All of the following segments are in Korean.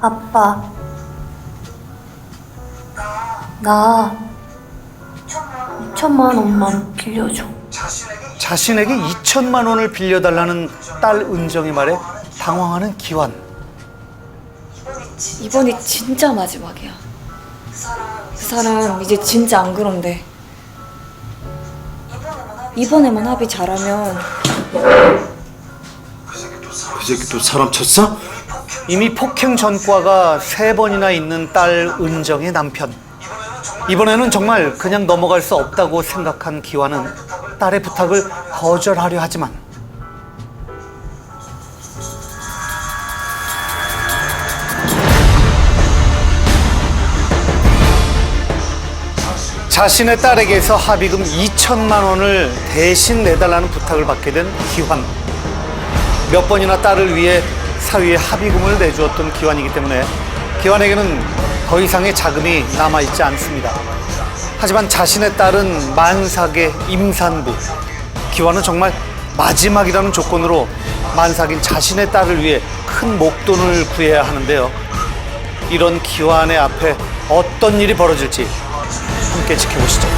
아빠. 나 2천만 원만 빌려줘. 자신에게 2천만 원을 빌려달라는 딸 은정의 말에 당황하는 기환. 이번이 진짜 마지막이야. 그 사람 이제 진짜 안 그런데. 이번에만 합의 잘하면 그 새끼 또 사람 쳤어? 이미 폭행 전과가 세 번이나 있는 딸 은정의 남편. 이번에는 정말 그냥 넘어갈 수 없다고 생각한 기환은 딸의 부탁을 거절하려 하지만 자신의 딸에게서 합의금 2천만 원을 대신 내달라는 부탁을 받게 된 기환. 몇 번이나 딸을 위해 사위에 합의금을 내주었던 기환이기 때문에 기환에게는 더 이상의 자금이 남아있지 않습니다. 하지만 자신의 딸은 만삭의 임산부. 기환은 정말 마지막이라는 조건으로 만삭인 자신의 딸을 위해 큰 목돈을 구해야 하는데요. 이런 기환의 앞에 어떤 일이 벌어질지 함께 지켜보시죠.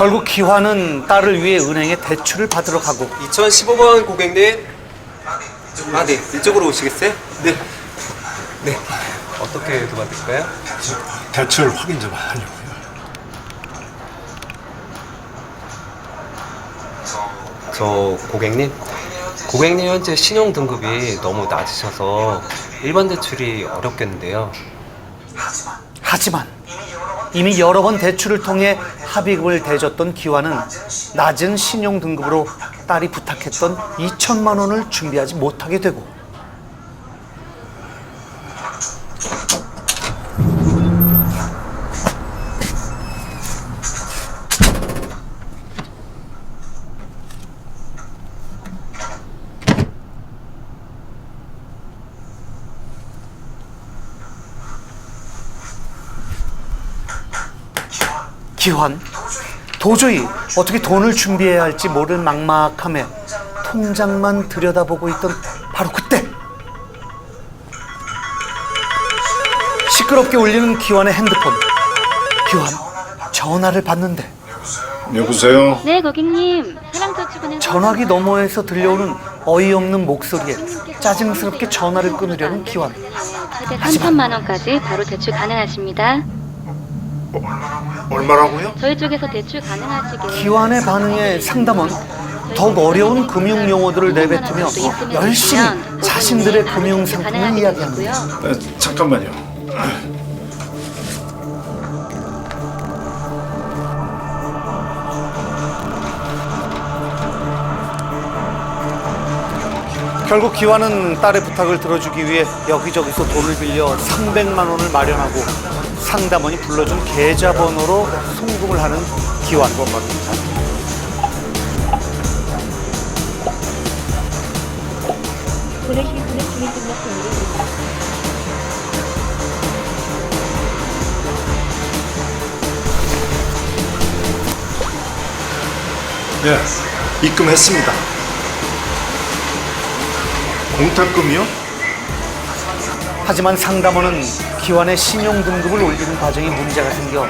결국 기환은 딸을 위해 은행에 대출을 받으러 가고 2015번 고객님. 아, 네. 이쪽으로 오시겠어요? 네. 네. 어떻게 도와드릴까요? 대출 확인 좀 하려고요. 저 고객님. 고객님 현재 신용 등급이 너무 낮으셔서 일반 대출이 어렵겠는데요. 하지만 이미 여러 번 대출을 통해 합의금을 대줬던 기환은 낮은 신용 등급으로 딸이 부탁했던 2천만 원을 준비하지 못하게 되고 기환 도저히 어떻게 돈을 준비해야 할지 모르는 막막함에 통장만 들여다보고 있던 바로 그때 시끄럽게 울리는 기환의 핸드폰 기환 전화를 받는데 여보세요? 네, 고객님. 사랑저축은행 전화기 너머에서 들려오는 어이없는 목소리에 짜증스럽게 전화를 끊으려는 기환 3천만 원까지 바로 대출 가능하십니다. 얼마라고요? 저희 쪽에서 대출 가능하시게 기환의 반응에 상담원 더욱 어려운 금융 용어들을 내뱉으며 열심히 자신들의 금융 상품을 이야기합니다. 아, 잠깐만요. 결국 기환은 딸의 부탁을 들어주기 위해 여기저기서 돈을 빌려 300만 원을 마련하고 상담원이 불러준 계좌번호로 송금을 하는 기환. 네, 입금했습니다. 공탁금이요? 하지만 상담원은 기환의 신용 등급을 올리는 과정에 문제가 생겨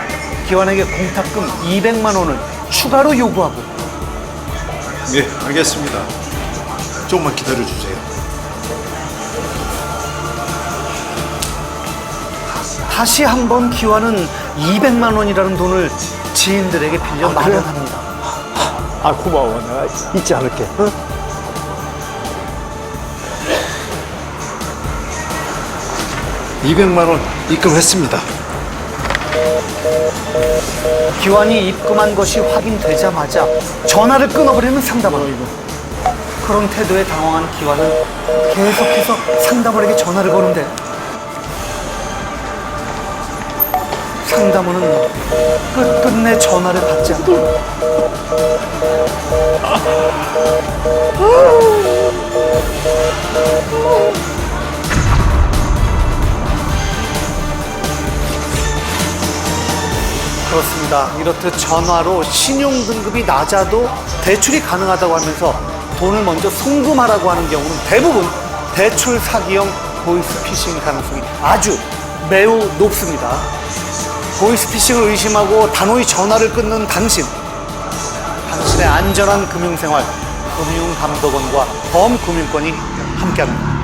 기환에게 공탁금 200만 원을 추가로 요구하고 네, 알겠습니다. 조금만 기다려 주세요. 다시 한번 기환은 200만 원이라는 돈을 지인들에게 빌려 마련합니다. 아 고마워 내가 잊지 않을게 응? 200만 원 입금했습니다. 기환이 입금한 것이 확인되자마자 전화를 끊어버리는 상담원. 그런 태도에 당황한 기환은 계속해서 상담원에게 전화를 거는데 상담원은 끝끝내 전화를 받지 않고 그렇습니다. 이렇듯 전화로 신용 등급이 낮아도 대출이 가능하다고 하면서 돈을 먼저 송금하라고 하는 경우는 대부분 대출 사기형 보이스피싱 가능성이 아주 매우 높습니다. 보이스피싱을 의심하고 단호히 전화를 끊는 당신. 당신의 안전한 금융생활, 금융감독원과 범금융권이 함께합니다.